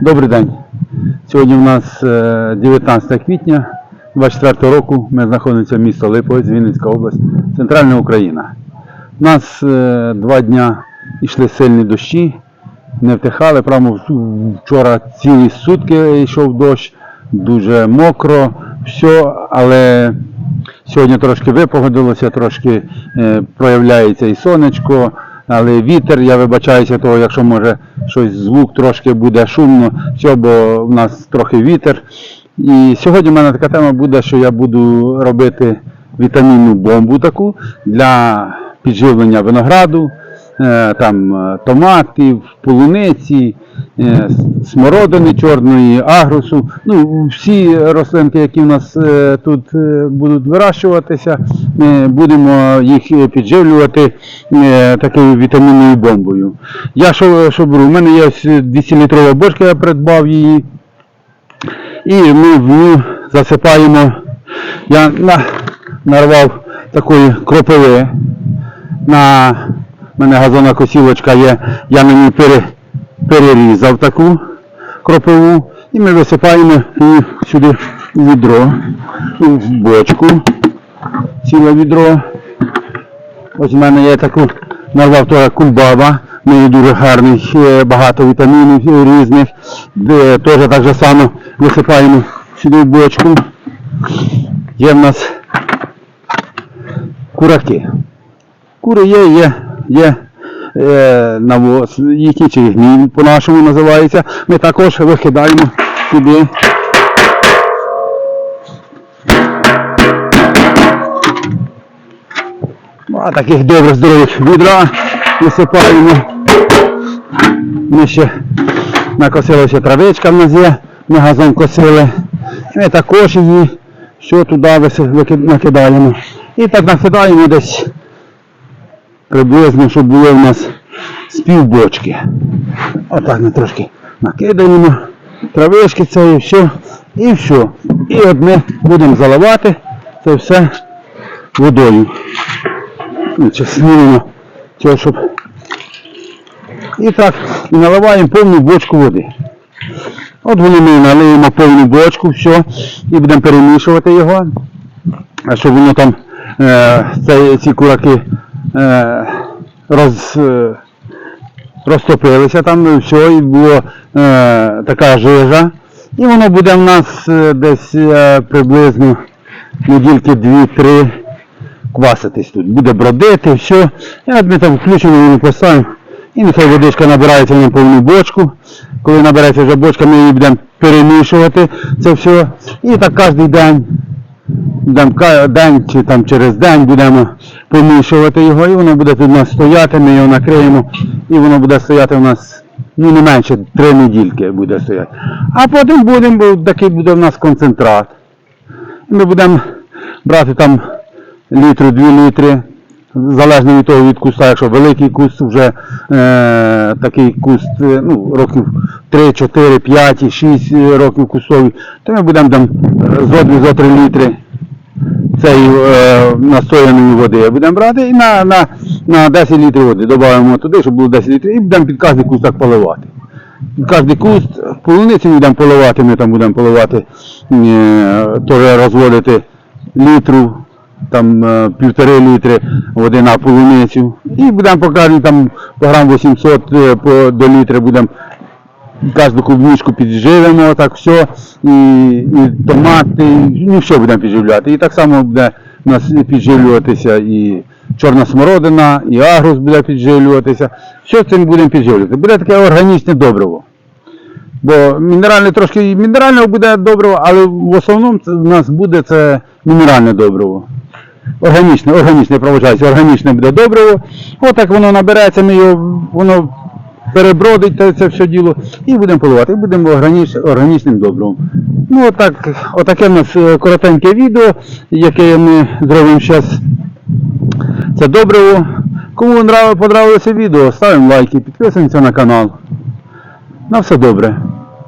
Добрий день. Сьогодні у нас е, 19 квітня 24 року. Ми знаходимося в місто Липовець, Вінницька область, Центральна Україна. У нас е, два дня йшли сильні дощі, не втихали. Прямо вчора цілі сутки йшов дощ, дуже мокро, все, але сьогодні трошки випогодилося, трошки е, проявляється і сонечко. Але вітер, я вибачаюся того, якщо може щось звук трошки буде шумно, все, бо в нас трохи вітер. І сьогодні в мене така тема буде, що я буду робити вітамінну бомбу таку для підживлення винограду, там е, томатів, полуниці, е, смородини чорної, агрусу. Ну, всі рослинки, які в нас е, тут е, будуть вирощуватися, ми будемо їх е, підживлювати е, такою вітамінною бомбою. Я що, що беру? У мене є ось 200-літрова бочка, я придбав її. І ми в ню засипаємо. Я на, нарвав такої кропиви. На в мене газонна косілочка є, я на ній перерізав таку кропиву. І ми висипаємо її сюди в відро, в бочку, ціле відро. Ось в мене є таку нарвав теж кульбаба. Неї дуже гарний, е, багато вітамінів різних. Теж так же само висипаємо сюди в бочку. Є в нас кураки. Кури є, є, є е, навоз, їхній чи гній по-нашому називається. Ми також викидаємо сюди. Два таких добрих здорових відра висипаємо. Ми ще накосилася травичка в нас є, ми газон косили. Ми також її що туди накидаємо. І так накидаємо десь приблизно, щоб було в нас з півбочки. Отак ми трошки накидаємо травички це і все. І все. І от ми будемо заливати це все водою. Ну, цього, щоб. І так, і наливаємо повну бочку води. От воно ми налиємо повну бочку, все, і будемо перемішувати його. А щоб воно там е, ці кураки роз, е, розтопилися там, все, і було е, така жижа. І воно буде в нас е, десь е, приблизно недільки 2-3 кваситись тут. Буде бродити, все. І от ми там включимо, воно поставимо. І нехай водичка набирається на повну бочку. Коли набереться вже бочка, ми її будемо перемішувати це все. І так кожен день, день чи там через день будемо помішувати його, і воно буде тут у нас стояти, ми його накриємо, і воно буде стояти у нас ну, не менше три недільки буде стояти. А потім будемо, такий буде у нас концентрат. Ми будемо брати там літру, дві літри, залежно від того від куста, якщо великий куст вже е, такий куст, е, ну, років 3, 4, 5, 6 років кустовий, то ми будемо там е, зо 2-3 літри цієї е, настояної води будемо брати і на, на, на 10 літрів води додаємо туди, щоб було 10 літрів, і будемо під кожний куст так поливати. Під кожний куст полуниці будемо поливати, ми там будемо поливати, е, теж розводити літру, там е, півтори літри води на полуницю. І будемо по кожній там по грам 800 е, по, до літри будемо кожну клубничку підживемо, так все, і, і томати, ну все будемо підживляти. І так само буде у нас підживлюватися і чорна смородина, і агрус буде підживлюватися. Все цим будемо підживлювати. Буде таке органічне добриво. Бо мінеральне трошки і мінеральне буде добриво, але в основному це в нас буде це мінеральне добриво. Органічне, органічне проводжається, органічне буде добриво. Отак воно набереться, ми його, воно перебродить це все діло і будемо поливати. І будемо органіч, органічним добривом. Ну отак, отаке в нас е, коротеньке відео, яке ми зробимо зараз. Це добриво. Кому подобалося відео, ставимо лайки, підписуємося на канал. На все добре.